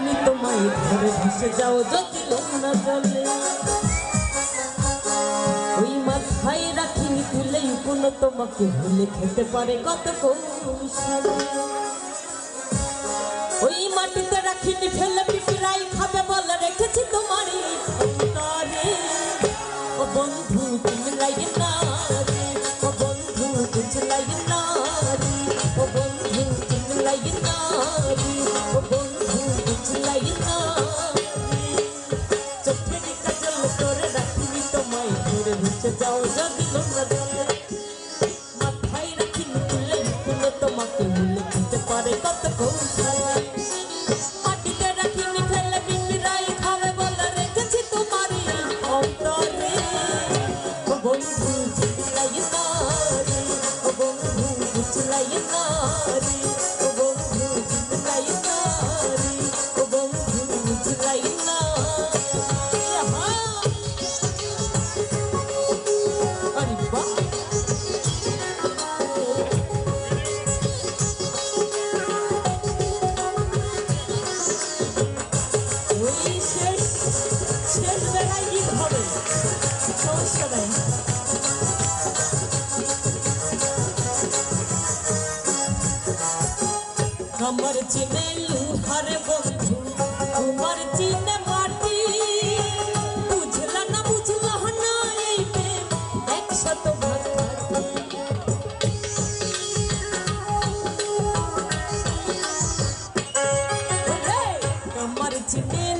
তুমি তোমায় ঘরে ভেসে যাও যদি না চলে ওই মাথায় রাখিনি তুলেই কোন তোমাকে ভুলে খেতে পারে কত কৌশলে। ওই মাটিতে রাখিনি ফেলে পিপিরাই খাবে বলে রেখেছি তোমার the doors of the room. আমার চিনে লুহার বন্ধু আমার চিনে মাটি। বুঝলা না বুঝলা না এই প্রেম আমার চিনে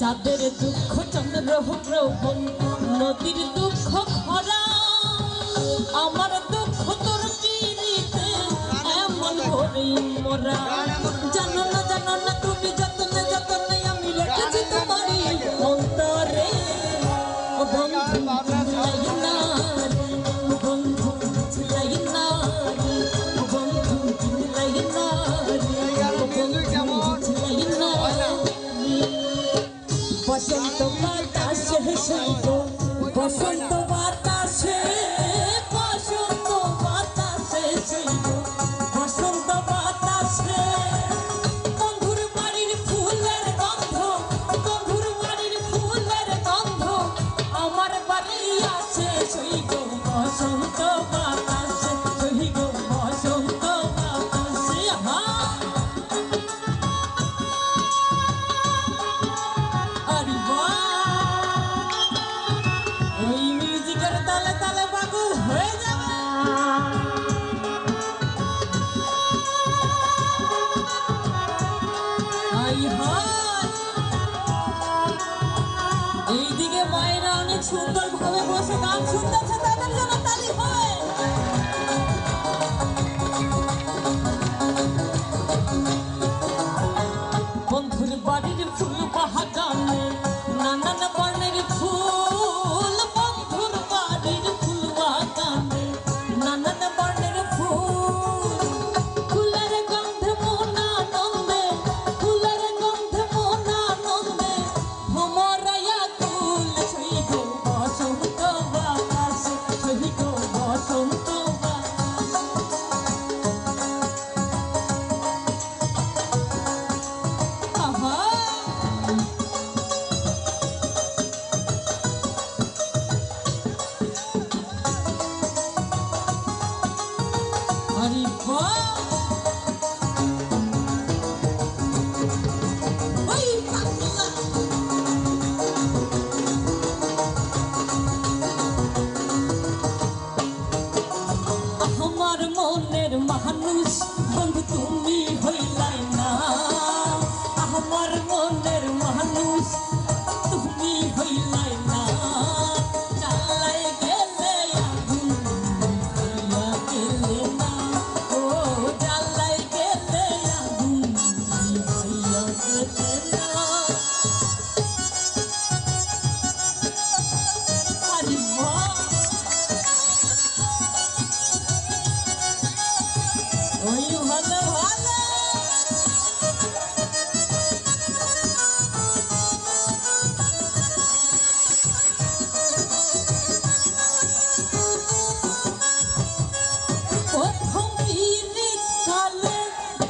চাঁদের দুঃখ চন্দ্র প্রবণ নদীর দুঃখ খরা আমার দুঃখ তোর চিনিতে এমন ভরি মরা। জানো না জানো না তুমি বসন্ত বাতাসে বসন্ত বাতাসে ছিল বসন্ত বাতাসে বন্ধুর বাড়ির ফুলের গন্ধ বন্ধুর বাড়ির ফুলের গন্ধ, আমার বাড়ি আসে সেই বসন্ত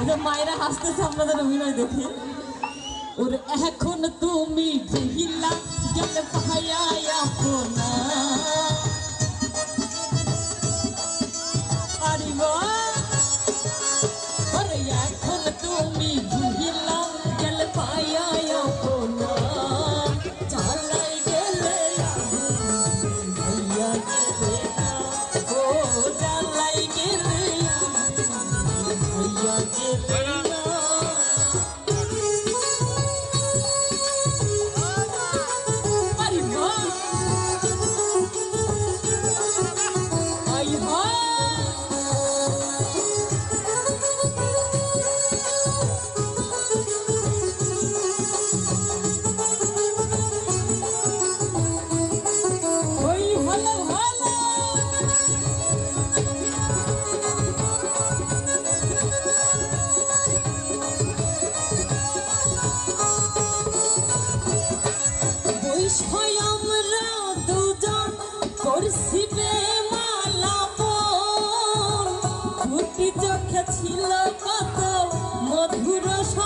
আচ্ছা মায়েরা হাসতেছে আপনাদের অভিনয় দেখে। ওর এখন তুমি জহিলা জল পাহায়া Buddha.